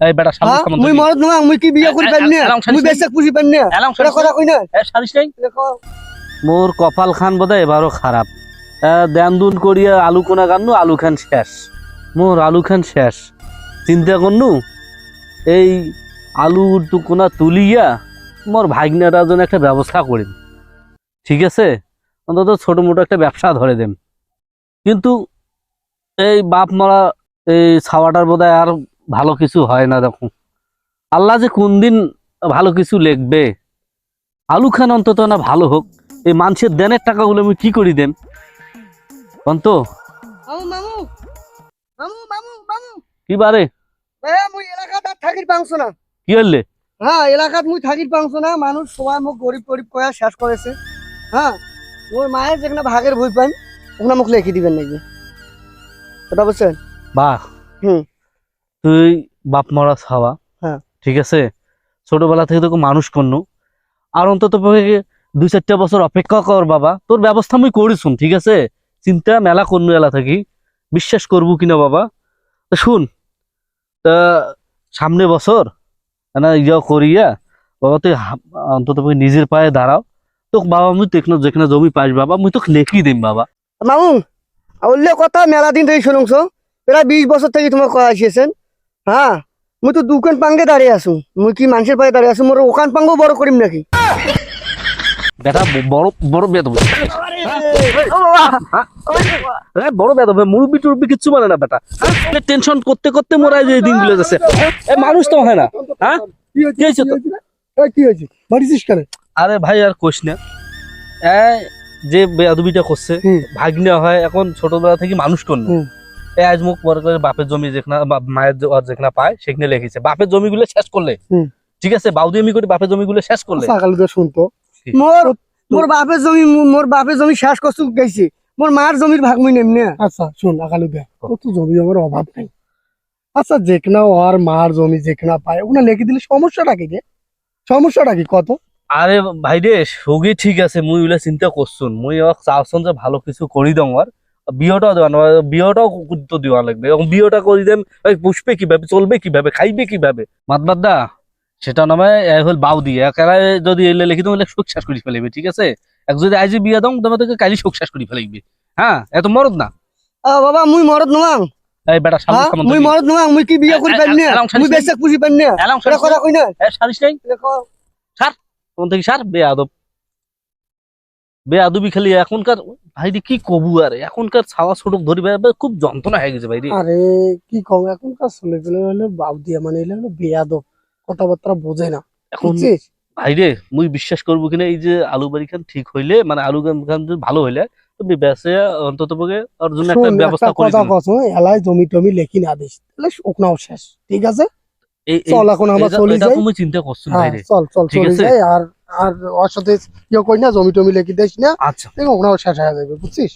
এই বেটা হ্যাঁ? সামনে মুই মরদ নয় মুই কি বিয়ে করি মুই এটা কথা কই না? নাই। মোর কপাল খান বোধহয় এবারও খারাপ। দেন দুন করিয়া আলু কোনা কান্নু আলু খান শেষ। মোর আলু খান শেষ। চিন্তা করনু এই আলু টুকুনা তুলিয়া মোর ভাগ্নেরা জন্য একটা ব্যবস্থা করিম। ঠিক আছে? অন্তত ছোট মোটো একটা ব্যবসা ধরে দেম। কিন্তু এই বাপ মরা এই ছাওয়াটার বোধহয় আর ভালো কিছু হয় না দেখো। আল্লাহ যে কোন দিন ভালো কিছু লিখবে? আলু খান অন্তত না ভালো হোক। এই মানুষের দেনের টাকাগুলো আমি কি করি দেন? অন্ত। মামু মামু মামু মামু মামু। কি বারে? কি হলে হ্যাঁ এলাকাত মুই থাকির পাংছো না। মানুষ সবাই মোক গরিব গরিব কয়া শেষ করেছে। হ্যাঁ মোর মায়ের যেখানে ভাগের বই পান ওখানে মোক লিখে দিবেন নাকি? কথা বলছেন বাহ। হুম। তুই বাপ মরা ছাওয়া হ্যাঁ। ঠিক আছে? ছোটবেলা থেকে তোকে মানুষ করনু। আর অন্তত দুই চারটা বছর অপেক্ষা কর বাবা। তোর ব্যবস্থা আমি করিছুন ঠিক আছে? চিন্তা মেলা করনু এলা থাকি। বিশ্বাস করব কিনা বাবা? তা শুন তা সামনে বছর না ইয়া করিয়া বাবা তুই অন্তত নিজের পায়ে দাঁড়াও। তোকে বাবা মুই দেখনা যেখানে জমি পাইস বাবা মুই তোকে লেখি দিম বাবা। মামু অল্য কথা মেলা দিন থেকে শুনুছ। প্রায় বিশ বছর থেকে তোমার কয়া আসিয়েছেন। হ্যাঁ মুই তো দোকান পাঙ্গে দাঁড়িয়ে আছো। মুই কি মানুষের পায়ে দাঁড়িয়ে আছো? মোর ওখান পাঙ্গও বড় করিম নাকি? বেটা বড় বড় বেদ হ্যাঁ বড় বেদ হবে মুরব্বি টুরব্বি কিচ্ছু মানে না বেটা। টেনশন করতে করতে মোরা এই যে দিনগুলো যাচ্ছে। এ মানুষ তো হয় না। হ্যাঁ? কি হয়েছে? তো? কি হয়েছে? মারিছিস কেন? আরে ভাই আর কোশ না। এ যে বেয়াদবিটা করছে। ভাগ্নে হয় এখন ছোটবেলা থেকে মানুষ করল। এ আজ মুখ পরে করে বাপের জমি যেখানে মায়ের যেখানে পায় সেখানে লিখেছে। বাপের জমিগুলো শেষ করলে। ঠিক আছে? বাউদি আমি করে বাপের জমি জমিগুলো শেষ করলে। সকালে তো। শুনতো মোর মোর বাপের জমি মোর বাপের জমি শেষ করছু গেছে। মোর মার জমির ভাগ মুই নেম না। আচ্ছা শোন আকালি দে ও তো জমি আমার অভাব নাই। আচ্ছা যেখানে ওর মার জমি যেখানে পায় ওখানে লিখে দিলে সমস্যাটা কি রে সমস্যাটা কি? কত আরে ভাই রে সগি ঠিক আছে মুই ওগুলা চিন্তা করছুন। মুই চাওছুন যে ভালো কিছু করি দম আর বিয়েটাও দেওয়া না বিয়েটাও গুরুত্ব দেওয়া লাগবে। এবং বিয়েটা করি দেম ওই পুষবে কীভাবে চলবে কীভাবে খাইবে কীভাবে? মাতবাদ দা সেটা নামে হল বাউ দিয়ে একেবারে যদি এলে লিখি তোমার শোক শেষ করে ফেলাইবে ঠিক আছে? এক যদি আইজি বিয়ে দাও তোমার তোকে কালি শোক শেষ করে ফেলাইবে। হ্যাঁ এত মরদ না। বাবা মুই মরদ নয়। এই বেটা সামনে হ্যাঁ মুই মরদ নয় মুই কি বিয়ে করি পারি না? এলাম সারিস মুই? বেশি খুশি পারি না? এলাম কথা কই না? সারিস নাই? দেখো। থেকে সার বেয়াদব বেয়াদবি খালি এখনকার ভাই রে কি কবু আর? এখনকার ছাওয়া ছোট ধরিবে খুব যন্ত্রণা হয়ে গেছে ভাই রে। আরে কি কম এখনকার ছেলে পেলে হলে বাপ দিয়া মানে এলে হলো বেয়াদব কথাবার্তা বোঝে না। এখন বুঝছিস? ভাই রে মুই বিশ্বাস করব কিনা এই যে আলু বাড়ি খান ঠিক হইলে মানে আলু খান যদি ভালো হইলে তুমি বেসে অন্তত পক্ষে ওর জন্য একটা ব্যবস্থা করে কথা এলাই জমি টমি লেখি না দিস তাহলে ওখানেও শেষ ঠিক আছে? চল এখন আমরা চলে যাই। তুমি চিন্তা করছ হ্যাঁ চল চলে যাই আর আর ওর সাথে ইয়ে করি না জমি টমি লেখি দেশ না। আচ্ছা। দেখো ওখানেও শেষ হয়ে যাবে বুঝছিস?